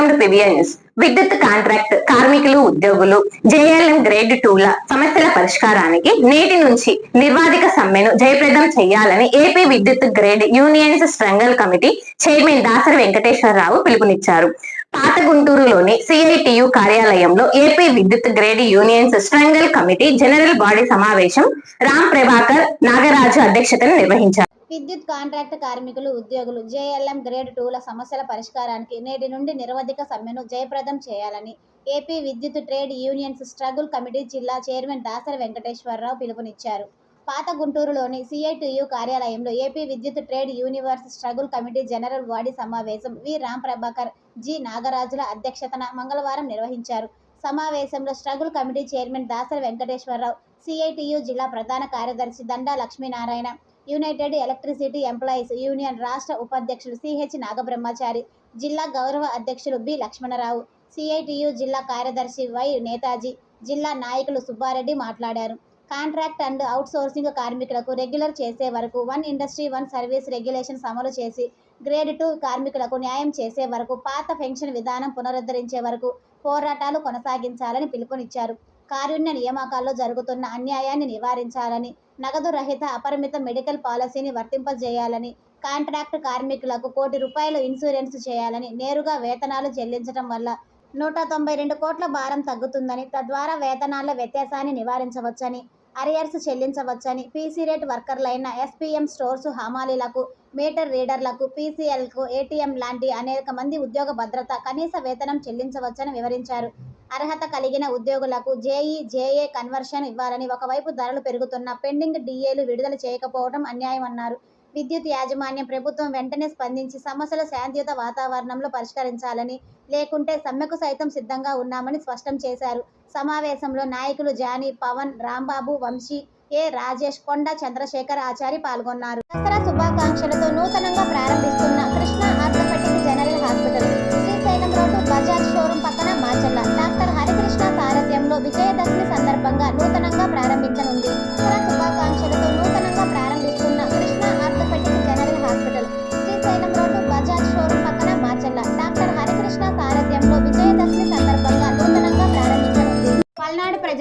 Welcome to news విద్యుత్ contract కార్మికులు ఉద్యోగులు జేఎల్ఎం గ్రేడ్ టూల సమస్యల పరిష్కారానికి నేటి నుంచి నిర్వాధిక సమ్మెను జయప్రదం చేయాలని ఏపీ విద్యుత్ trade unions struggle committee chairman Dasari Venkateswararao పిలుపునిచ్చారు. పాత గుంటూరులోని సిఐటియు కార్యాలయంలో ఏపీ విద్యుత్ trade unions struggle committee general body సమావేశం రామ్ ప్రభాకర్ నాగరాజు అధ్యక్షతను నిర్వహించారు. విద్యుత్ కాంట్రాక్ట్ కార్మికులు ఉద్యోగులు జేఎల్ఎం గ్రేడ్ టూల సమస్యల పరిష్కారానికి నేటి నుండి నిరవధిక సమ్మెను జయప్రదం చేయాలని ఏపీ విద్యుత్ ట్రేడ్ యూనియన్స్ స్ట్రగుల్ కమిటీ జిల్లా చైర్మన్ దాసరి వెంకటేశ్వరరావు పిలుపునిచ్చారు. పాత గుంటూరులోని సిఐటియు కార్యాలయంలో ఏపీ విద్యుత్ trade unions struggle committee general body సమావేశం వి. రామ్ ప్రభాకర్ జి. నాగరాజుల అధ్యక్షతన మంగళవారం నిర్వహించారు. సమావేశంలో struggle committee chairman Dasari Venkateswararao CITU జిల్లా ప్రధాన కార్యదర్శి Danda Lakshminarayana united electricity employees union రాష్ట్ర ఉపాధ్యక్షులు సిహెచ్ నాగబ్రహ్మచారి జిల్లా గౌరవ అధ్యక్షులు బి లక్ష్మణరావు సిఐటియు జిల్లా కార్యదర్శి వై నేతాజీ జిల్లా నాయకులు సుబ్బారెడ్డి మాట్లాడారు. కాంట్రాక్ట్ అండ్ అవుట్సోర్సింగ్ కార్మికులకు రెగ్యులర్ చేసే వరకు one industry one service regulations అమలు చేసి గ్రేడ్ టూ కార్మికులకు న్యాయం చేసే వరకు పాత పెన్షన్ విధానం పునరుద్ధరించే వరకు పోరాటాలు కొనసాగించాలని పిలుపునిచ్చారు. కారుణ్య నియామకాల్లో జరుగుతున్న అన్యాయాన్ని నివారించాలని నగదు రహిత అపరిమిత మెడికల్ పాలసీని వర్తింపజేయాలని కాంట్రాక్ట్ కార్మికులకు కోటి రూపాయలు ఇన్సూరెన్స్ చేయాలని నేరుగా వేతనాలు చెల్లించడం వల్ల నూట తొంభై రెండు కోట్ల భారం తగ్గుతుందని తద్వారా వేతనాల వ్యత్యాసాన్ని నివారించవచ్చని అరియర్స్ చెల్లించవచ్చని పీసీ రేట్ వర్కర్లైన ఎస్పీఎం స్టోర్స్ హమాలీలకు మీటర్ రీడర్లకు పీసీఎల్కు ఏటీఎం లాంటి అనేక మంది ఉద్యోగ భద్రత కనీస వేతనం చెల్లించవచ్చని వివరించారు. అర్హత కలిగిన ఉద్యోగులకు జేఈ జేఏ కన్వర్షన్ ఇవ్వాలని ఒకవైపు ధరలు పెరుగుతున్న పెండింగ్ డిఏలు విడుదల చేయకపోవడం అన్యాయమన్నారు. విద్యుత్ యాజమాన్యం ప్రభుత్వం వెంటనే స్పందించి సమస్యలు శాంతియుత వాతావరణంలో పరిష్కరించాలని లేకుంటే సమ్మెకు సైతం సిద్ధంగా ఉన్నామని స్పష్టం చేశారు. సమావేశంలో నాయకులు జానీ పవన్ రాంబాబు వంశీ ఏ రాజేష్ కొండ చంద్రశేఖర్ ఆచారి పాల్గొన్నారు. దసరా శుభాకాంక్షలతో నూతనంగా ప్రారంభిస్తున్న కృష్ణ